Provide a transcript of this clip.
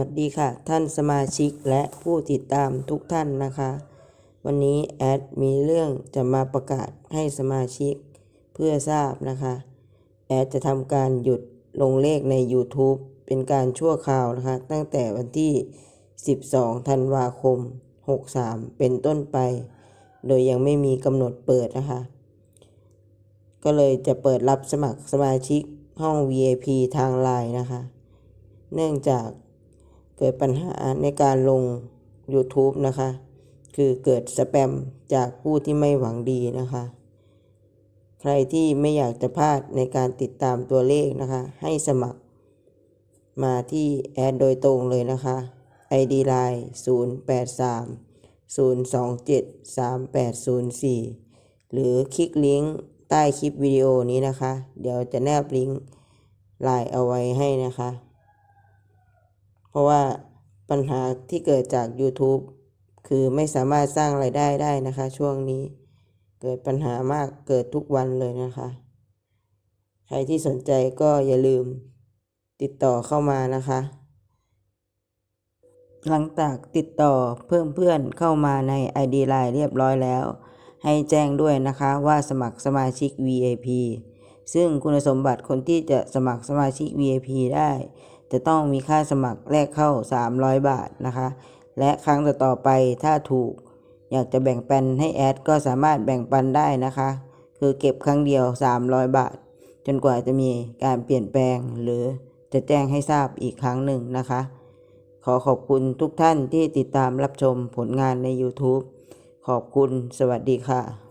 สวัสดีค่ะ ท่านสมาชิกและผู้ติดตามทุกท่านนะคะ วันนี้แอดมีเรื่องจะมาประกาศให้สมาชิกเพื่อทราบนะคะ แอดจะทำการหยุดลงเลขใน YouTube เป็นการชั่วคราวนะคะ ตั้งแต่วันที่ 12 ธันวาคม 63 เป็นต้นไป โดยยังไม่มีกำหนดเปิดนะคะ ก็เลยจะเปิดรับสมัครสมาชิกห้อง VIP ทางไลน์นะคะ เนื่องจาก เกิดปัญหาในการลง YouTube นะคะ คือเกิดสแปมจากผู้ที่ไม่หวังดีนะคะ ใครที่ไม่อยากจะพลาดในการติดตามตัวเลขนะคะ ให้สมัครมาที่แอดโดยตรงเลยนะคะ ID Line 083 027 3804 หรือคลิกลิงก์ใต้คลิปวิดีโอนี้นะคะ เดี๋ยวจะแนบลิงก์ไลน์เอาไว้ให้นะคะ ราะว่าปัญหาที่เกิดจาก YouTube คือไม่สามารถสร้างไรายได้ได้นะคะ ช่วงนี้เกิดปัญหามากเกิดทุกวันเลยนะคะ ใครที่สนใจก็อย่าลืมติดต่อเข้ามานะคะ หลังจากติดต่อเพิ่มเพื่อนเข้ามาใน ID Line เรียบร้อยแล้ว ให้แจ้งด้วยนะคะว่าสมัครสมาชิก VIP ซึ่งคุณสมบัติคนที่จะสมัครสมาชิก VIP ได้ จะต้องมีค่าสมัครแรกเข้า 300 บาทนะคะ และครั้งต่อๆไปถ้าถูก อยากจะแบ่งปันให้แอดก็สามารถแบ่งปันได้นะคะ คือเก็บครั้งเดียว 300 บาท จนกว่าจะมีการเปลี่ยนแปลงหรือจะแจ้งให้ทราบอีกครั้งหนึ่งนะคะ ขอขอบคุณทุกท่านที่ติดตามรับชมผลงานใน YouTube ขอบคุณสวัสดีค่ะ